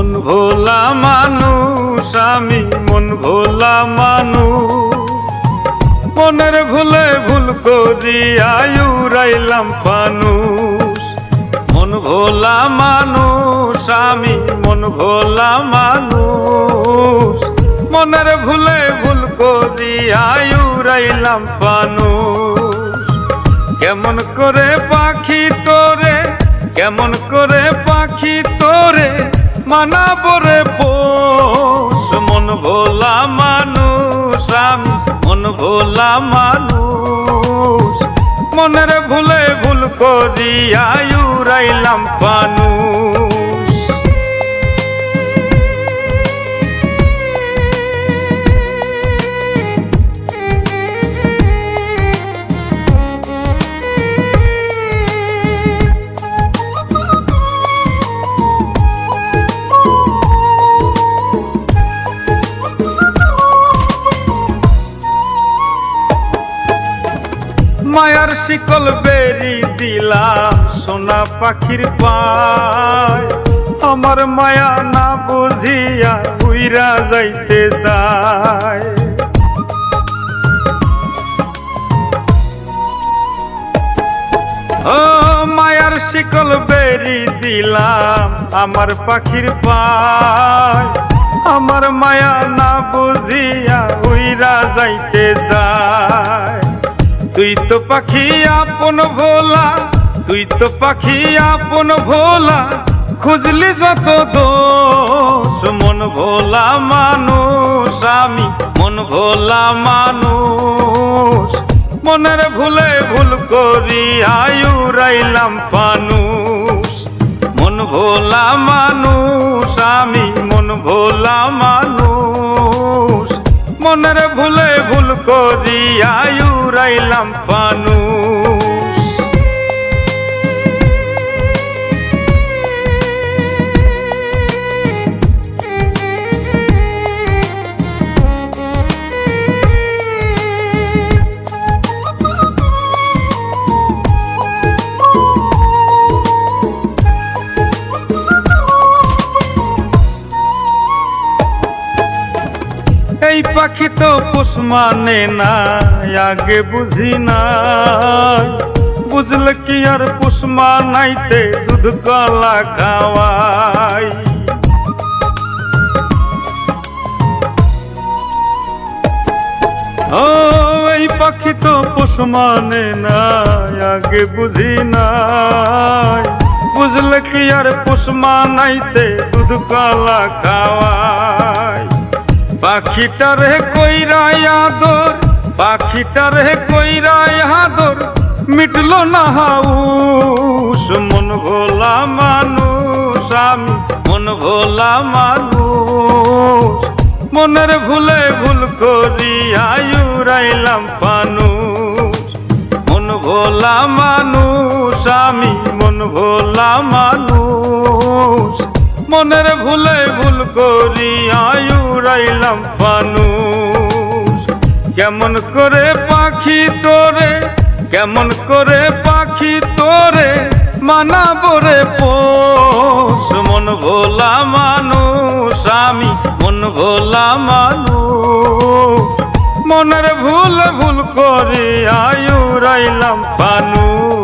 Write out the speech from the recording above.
মন ভোলা মানুষ, আমি মন ভোলা মানুষ। মনের ভুলে ভুল করি আয়ুরাইলাম ফানুষ। মন ভোলা মানুষ, আমি মন ভোলা মানুষ। মনের ভুলে ভুল করি আয়ুরাইলাম ফানুষ। কেমন করে পাখি তোরে, কেমন করে পাখি তোরে মানাবো রে পোষ মন ভোলা মানুষ আমি মন ভোলা মানুষ। মনের ভুলে ভুল করি আয়ুরাইলাম ফানুষ। মায়ার শিকল বেরি দিলাম সোনা পাখির পায়। আমার মায়া না বুঝিয়া উইরা যাইতে চায়। ও মায়ার শিকল বেরি দিলাম আমার পাখির পায়। আমার মায়া না বুঝিয়া উইরা যাইতে চায়। তুই তো পাখি আপন ভোলা তুই তো পাখি আপন ভোলা, খুঁজলি যত দোষ, মন ভোলা মানুষ, আমি মন ভোলা মানুষ। মনের ভুলে ভুল করি আয়ু রাইলাম ফানুষ। মন ভোলা মানুষ, আমি মন ভোলা মানুষ। ভুলে ভুল করি আয়ুরাইলাম ফানুষ পাখি তো পোষ মানে না আগে বুঝি না বুঝলে কি আর পোষ মানাইতে দুধ কলা খাওয়াই? ও, এই পাখি তো পোষ মানে না আগে বুঝি নাই। বুঝলে কি আর পোষ মানাইতে দুধ কলা খাওয়াই? পাখিটারে কইরা আদর, পাখিটারে কইরা আদর, মিটলো না হাউস, মন ভোলা মানুষ, আমি, মন ভোলা মানুষ। মনের ভুলে ভুল করি আয়ুরাইলাম ফানুষ। মন ভোলা মানুষ, আমি মন ভোলা মানুষ। মনের ভুলে ভুল করি আয়ুরাইলাম ফানুষ কেমন করে পাখি তোরে, কেমন করে পাখি তোরে মানাবো রে পোষ। মন ভোলা মানুষ, আমি মন ভোলা মানুষ। মনের ভুল ভুল করে আয়ুরাইলাম ফানুষ